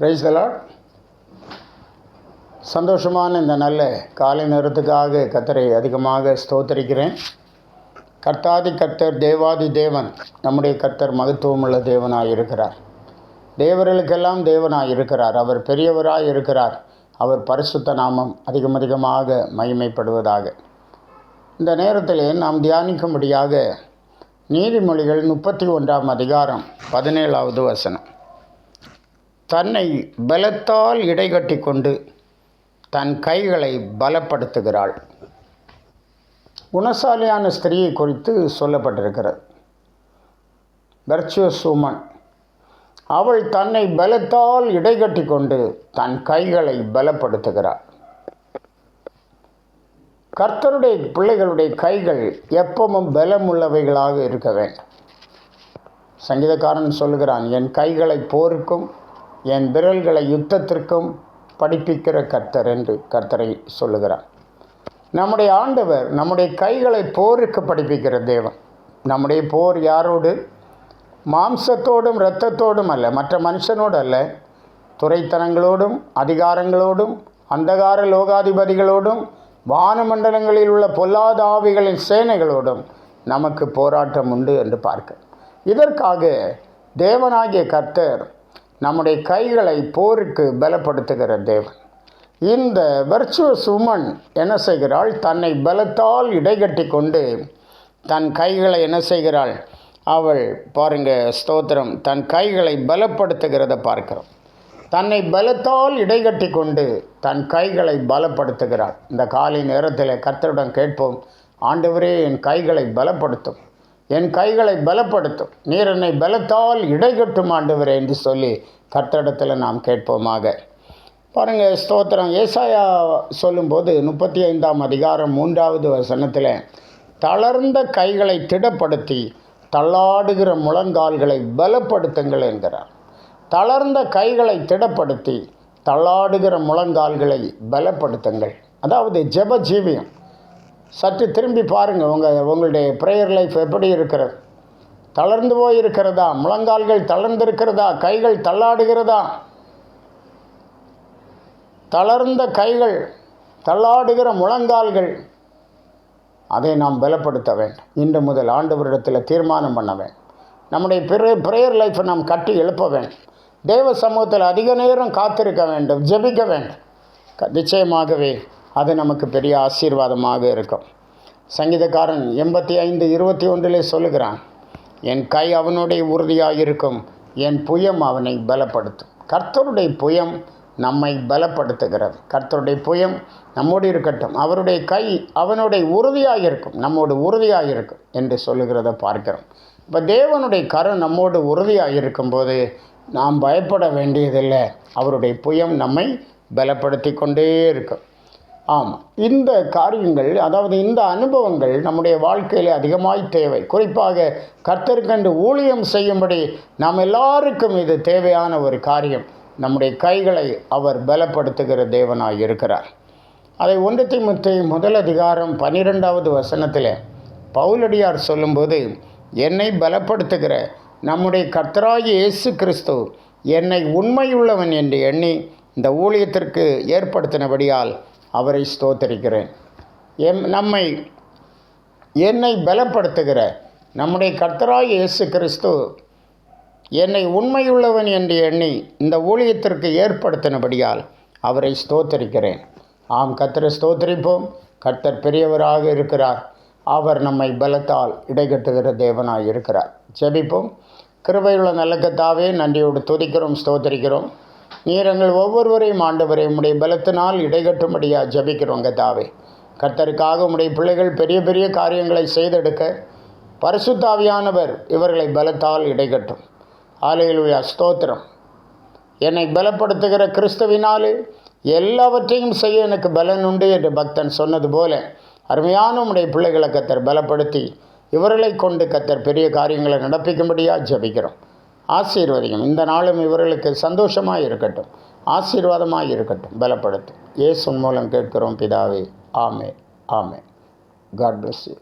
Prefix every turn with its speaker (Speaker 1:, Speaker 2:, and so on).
Speaker 1: பிரைஸ்கலாட் சந்தோஷமான இந்த நல்ல காலை நேரத்துக்காக கத்தரை அதிகமாக ஸ்தோத்தரிக்கிறேன். கர்த்தாதி கர்த்தர் தேவாதி தேவன் நம்முடைய கர்த்தர் மகத்துவமுள்ள தேவனாக இருக்கிறார். தேவர்களுக்கெல்லாம் தேவனாக இருக்கிறார். அவர் பெரியவராக இருக்கிறார். அவர் பரிசுத்த நாமம் அதிகம் அதிகமாக மகிமைப்படுவதாக. இந்த நேரத்தில் நாம் தியானிக்கும்படியாக நீதிமொழிகள் முப்பத்தி ஒன்றாம் அதிகாரம் பதினேழாவது வசனம். தன்னை பலத்தால் இடைகட்டி கொண்டு தன் கைகளை பலப்படுத்துகிறாள். குணசாலியான ஸ்திரீயை குறித்து சொல்லப்பட்டிருக்கிறது. வெர்ச்சுவஸ் உமன் அவள் தன்னை பலத்தால் இடைகட்டி கொண்டு தன் கைகளை பலப்படுத்துகிறாள். கர்த்தருடைய பிள்ளைகளுடைய கைகள் எப்பவும் பலமுள்ளவைகளாக இருக்க வேண்டும். சங்கீதக்காரன் சொல்லுகிறான் என் கைகளை போருக்கும் என் விரல்களை யுத்தத்திற்கும் படிப்பிக்கிற கர்த்தர் என்று கர்த்தரை சொல்லுகிறார். நம்முடைய ஆண்டவர் நம்முடைய கைகளை போருக்கு படிப்பிக்கிற தேவன். நம்முடைய போர் யாரோடு? மாம்சத்தோடும் இரத்தத்தோடும் அல்ல மற்ற மனுஷனோடு அல்ல. துறைத்தனங்களோடும் அதிகாரங்களோடும் அந்தகார லோகாதிபதிகளோடும் வானமண்டலங்களில் உள்ள பொல்லாத ஆவிகளின் சேனைகளோடும் நமக்கு போராட்டம் உண்டு என்று பார்க்க. இதற்காக தேவனாகிய கர்த்தர் நம்முடைய கைகளை போருக்கு பலப்படுத்துகிற தேவன். இந்த வெர்ச்சுவஸ் உமன் என்ன செய்கிறாள்? தன்னை பலத்தால் இடைகட்டி கொண்டு தன் கைகளை என்ன செய்கிறாள்? அவள் பாருங்க ஸ்தோத்திரம். தன் கைகளை பலப்படுத்துகிறத பார்க்கிறோம். தன்னை பலத்தால் இடைகட்டி கொண்டு தன் கைகளை பலப்படுத்துகிறாள். இந்த காலை நேரத்தில் கர்த்தருடன் கேட்போம் ஆண்டவரே என் கைகளை பலப்படுத்தும். என் கைகளை பலப்படுத்தும். நீர் என்னை பலத்தால் இடைகட்டும் ஆண்டவரே என்று சொல்லி கர்த்தரிடத்தில் நாம் கேட்போமாக. பாருங்கள் ஸ்தோத்திரம். ஏசாயா சொல்லும்போது முப்பத்தி ஐந்தாம் அதிகாரம் மூன்றாவது வசனத்தில் தளர்ந்த கைகளை திடப்படுத்தி தள்ளாடுகிற முழங்கால்களை பலப்படுத்துங்கள் என்கிறார். தளர்ந்த கைகளை திடப்படுத்தி தள்ளாடுகிற முழங்கால்களை பலப்படுத்துங்கள். அதாவது ஜெப ஜீவியம். சற்று திரும்பி பாருங்கள் உங்கள் உங்களுடைய ப்ரேயர் லைஃப் எப்படி இருக்கிறது? தளர்ந்து போய் இருக்கிறதா? முழங்கால்கள் தளர்ந்திருக்கிறதா? கைகள் தள்ளாடுகிறதா? தளர்ந்த கைகள் தள்ளாடுகிற முழங்கால்கள் அதை நாம் பலப்படுத்த வேண்டும். இன்று முதல் ஆண்டவரிடத்தில் தீர்மானம் பண்ண வேண்டும். நம்முடைய பிற ப்ரேயர் லைஃப்பை நாம் கட்டி எழுப்ப வேண்டும். தேவ சமூகத்தில் அதிக நேரம் காத்திருக்க வேண்டும் ஜெபிக்க வேண்டும். க- நிச்சயமாகவே அது நமக்கு பெரிய ஆசீர்வாதமாக இருக்கும். சங்கீதக்காரன் எண்பத்தி ஐந்து இருபத்தி ஒன்றிலே சொல்லுகிறான் என் கை அவனுடைய உறுதியாக இருக்கும் என் புயம் அவனை பலப்படுத்தும். கர்த்தருடைய புயம் நம்மை பலப்படுத்துகிறது. கர்த்தருடைய புயம் நம்மோடு இருக்கட்டும். அவருடைய கை அவனுடைய உறுதியாக இருக்கும் நம்மோடு உறுதியாக இருக்கும் என்று சொல்லுகிறத பார்க்கிறோம். இப்போ தேவனுடைய கரம் நம்மோடு உறுதியாக இருக்கும்போது நாம் பயப்பட வேண்டியதில்லை. அவருடைய புயம் நம்மை பலப்படுத்தி கொண்டே இருக்கும். ஆமாம் இந்த காரியங்கள் அதாவது இந்த அனுபவங்கள் நம்முடைய வாழ்க்கையில் அதிகமாய் தேவை. குறிப்பாக கர்த்தருக்கென்று ஊழியம் செய்யும்படி நாம் எல்லாருக்கும் இது தேவையான ஒரு காரியம். நம்முடைய கைகளை அவர் பலப்படுத்துகிற தேவனாய் இருக்கிறார். அதை ஒன்று திமுத்தி முதல் அதிகாரம் பன்னிரெண்டாவது வசனத்தில் பவுலடியார் சொல்லும்போது என்னை பலப்படுத்துகிற நம்முடைய கர்த்தராய இயேசு கிறிஸ்து என்னை உண்மையுள்ளவன் என்று எண்ணி இந்த ஊழியத்திற்கு ஏற்படுத்தினபடியால் அவரை ஸ்தோத்தரிக்கிறேன். எம் நம்மை என்னை பலப்படுத்துகிற நம்முடைய கர்த்தராய் இயேசு கிறிஸ்து என்னை உண்மையுள்ளவன் என்று எண்ணி இந்த ஊழியத்திற்கு ஏற்படுத்தினபடியால் அவரை ஸ்தோத்தரிக்கிறேன். ஆம் கர்த்தரை ஸ்தோத்தரிப்போம். கர்த்தர் பெரியவராக இருக்கிறார். அவர் நம்மை பலத்தால் இடைகட்டுகிற தேவனாக இருக்கிறார். ஜெபிப்போம். கிருபையுள்ள நல்ல கத்தாவே நன்றியோடு துதிக்கிறோம் ஸ்தோத்தரிக்கிறோம். நீர் எங்கள் ஒவ்வொருவரையும் ஆண்டவரை உம்முடைய பலத்தினால் இடைகட்டும்படியாக ஜெபிக்கிறோம் தாவே. கர்த்தருக்காக உம்முடைய பிள்ளைகள் பெரிய பெரிய காரியங்களை செய்தெடுக்க பரிசுத்தாவியானவர் இவர்களை பலத்தால் இடைகட்டும். ஆலையிலுயா ஸ்தோத்திரம். என்னை பலப்படுத்துகிற கிறிஸ்துவினாலே எல்லாவற்றையும் செய்ய எனக்கு பலன் உண்டு என்று பக்தன் சொன்னது போல அருமையான உடைய பிள்ளைகளை கத்தர் பலப்படுத்தி இவர்களை கொண்டு கத்தர் பெரிய காரியங்களை நடப்பிக்கும்படியாக ஜெபிக்கிறோம். ஆசீர்வதிக்கும் இந்த நாளும் இவர்களுக்கு சந்தோஷமாக இருக்கட்டும். ஆசீர்வாதமாக இருக்கட்டும். பலப்படுத்தும் இயேசுவின் மூலம் கேட்கிறோம் பிதாவே. ஆமே ஆமே காட் பிளஸ் யூ